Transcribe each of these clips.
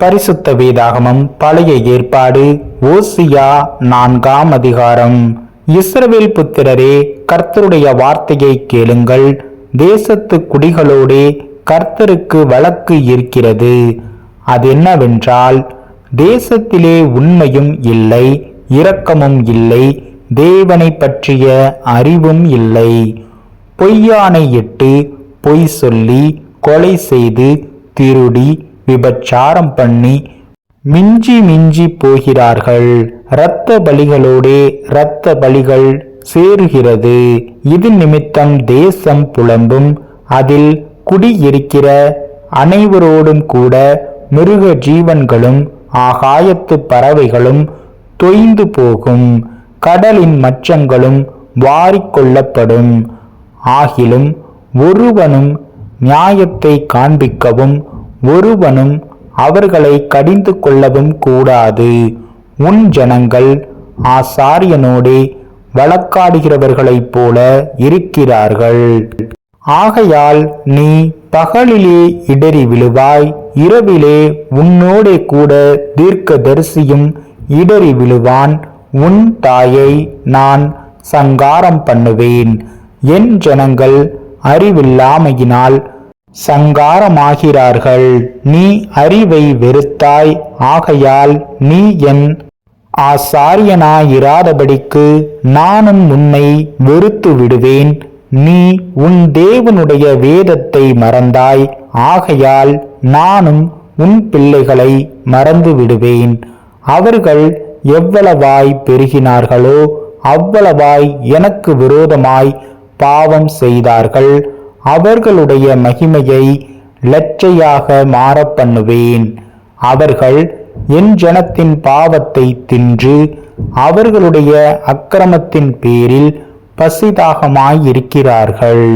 பரிசுத்த வேதாகமம் பழைய ஏற்பாடு ஓசியா நான்காம் அதிகாரம். இஸ்ரவேல் புத்திரரே கர்த்தருடைய வார்த்தையை கேளுங்கள். தேசத்து குடிகளோடே கர்த்தருக்கு வழக்கு இருக்கிறது. அது என்னவென்றால் தேசத்திலே உண்மையும் இல்லை இரக்கமும் இல்லை தேவனை பற்றிய அறிவும் இல்லை. பொய்யானை இட்டு பொய் சொல்லி கொலை செய்து திருடி விபச்சாரம் பண்ணி மிஞ்சி மிஞ்சி போகிறார்கள். இரத்த பலிகளோடே இரத்த பலிகள் சேருகிறது. இது நிமித்தம் தேசம் புலம்பும். அதில் குடியிருக்கிற அனைவரோடும் கூட மிருக ஜீவன்களும் ஆகாயத்து பறவைகளும் தொய்ந்து போகும். கடலின் மச்சங்களும் வாரிக்கொள்ளப்படும் ஆகிலும் ஒருவனும் நியாயத்தை காண்பிக்கவும் ஒருவனும் அவர்களை கடிந்து கொள்ளவும் கூடாது. உன் ஜனங்கள் ஆசாரியனோடே வழக்காடுகிறவர்களைப் போல இருக்கிறார்கள். ஆகையால் நீ பகலிலே இடறி விழுவாய் இரவிலே உன்னோடே கூட தீர்க்கதரிசியும் இடறி விழுவான். உன் தாயை நான் சங்காரம் பண்ணுவேன். என் ஜனங்கள் அறிவில்லாமையினால் சங்காரமாகிறார்கள். நீ அறிவை வெறுத்தாய். ஆகையால் நீ என் ஆசாரியனாயிராதபடிக்கு நானும் உன்னை வெறுத்து விடுவேன் நீ உன் தேவனுடைய வேதத்தை மறந்தாய். ஆகையால் நானும் உன் பிள்ளைகளை மறந்து விடுவேன் அவர்கள் எவ்வளவாய் பெருகினார்களோ அவ்வளவாய் எனக்கு விரோதமாய் பாவம் செய்தார்கள். அவர்களுடைய மகிமையை லட்சையாக மாறப் பண்ணுவேன். அவர்கள் என் ஜனத்தின் பாவத்தை தின்று அவர்களுடைய அக்கிரமத்தின் பேரில் பசிதாகமாயிருக்கிறார்கள்.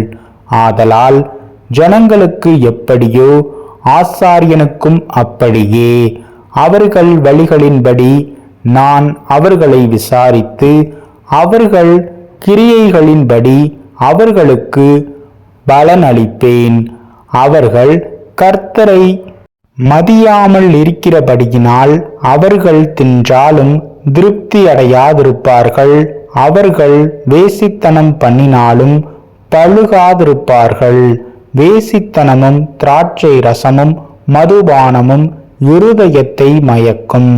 ஆதலால் ஜனங்களுக்கு எப்படியோ ஆசாரியனுக்கும் அப்படியே அவர்கள் வழிகளின்படி நான் அவர்களை விசாரித்து அவர்கள் கிரியைகளின்படி அவர்களுக்கு பலன் அளிப்பேன் அவர்கள் கர்த்தரை மதியாமல் இருக்கிறபடியினால் அவர்கள் தின்றாலும் திருப்தி அடையாதிருப்பார்கள். அவர்கள் வேசித்தனம் பண்ணினாலும் பழுகாதிருப்பார்கள். வேசித்தனமும் திராட்சை ரசமும் மதுபானமும் இருதயத்தை மயக்கும்.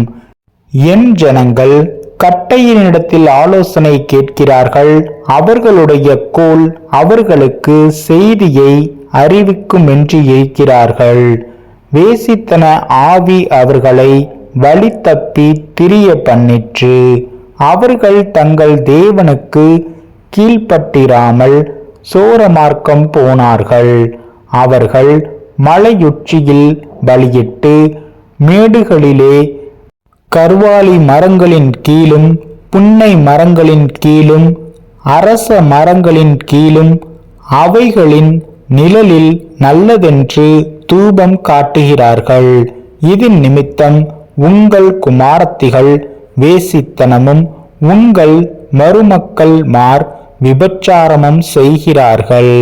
என் ஜனங்கள் கட்டையினிடத்தில் ஆலோசனை கேட்கிறார்கள். அவர்களுடைய கோல் அவர்களுக்கு செய்தியை அறிவிக்குமென்று இருக்கிறார்கள். வேசித்தன ஆவி அவர்களை வழி தப்பி திரிய பண்ணிற்று. அவர்கள் தங்கள் தேவனுக்கு கீழ்ப்பட்டிராமல் சோரமார்க்கம் போனார்கள். அவர்கள் மலையுச்சியில் பலியிட்டு மேடுகளிலே கர்வாலி மரங்களின் கீழும் புன்னை மரங்களின் கீழும் அரச மரங்களின் கீழும் அவைகளின் நிழலில் நல்லதென்று தூபம் காட்டுகிறார்கள். இதன் நிமித்தம் உங்கள் குமாரத்திகள் வேசித்தனமும் உங்கள் மருமக்கள் மார் விபச்சாரமும் செய்கிறார்கள்.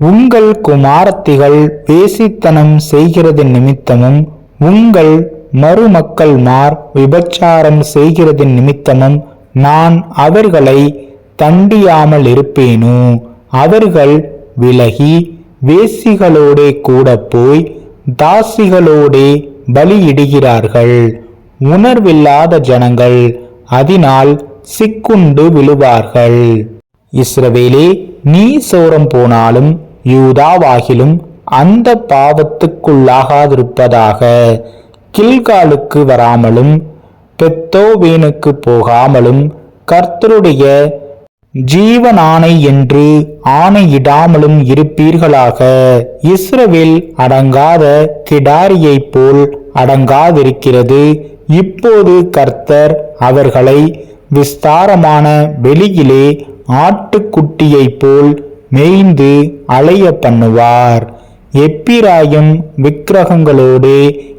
உங்கள் குமாரத்திகள் வேசித்தனம் செய்கிறது நிமித்தமும் உங்கள் மறுமக்கள் மார் விபச்சாரம் செய்கிறது நிமித்தமும் நான் அவர்களை தண்டியாமல் இருப்பேனோ? அவர்கள் விலகி வேசிகளோடே கூட போய் தாசிகளோடே பலியிடுகிறார்கள். உணர்வில்லாத ஜனங்கள் அதனால் சிக்குண்டு விழுவார்கள். இஸ்ரவேலே நீ சோரம் போனாலும் யூதாவாகிலும் அந்த பாவத்துக்குள்ளாகாதிருப்பதாக கில்காலுக்கு வராமலும் பெத்தோவேனுக்கு போகாமலும் கர்த்தருடைய ஜீவனானை என்று ஆணையிடாமலும் இருப்பீர்களாக. இஸ்ரவேல் அடங்காத கிடாரியைப் போல் அடங்காதிருக்கிறது. இப்போது கர்த்தர் அவர்களை விஸ்தாரமான வெளியிலே ஆட்டுக்குட்டியைப் போல் மேய்ந்து அலைய பண்ணுவார். எப்பிராயும் விக்கிரகங்களோடு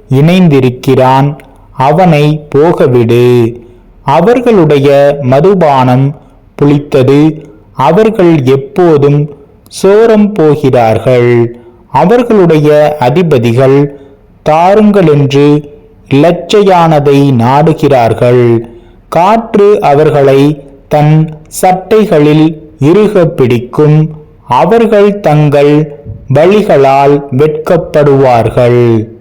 இணைந்திருக்கிறான். அவனை போகவிடு. அவர்களுடைய மதுபானம் புளித்தது. அவர்கள் எப்போதும் சோரம் போகிறார்கள். அவர்களுடைய அதிபதிகள் தாருங்களென்று இலச்சையானதை நாடுகிறார்கள். காற்று அவர்களை தன் சட்டைகளில் இறுக பிடிக்கும். அவர்கள் தங்கள் வழிகளால் வெட்கப்படுவார்கள்.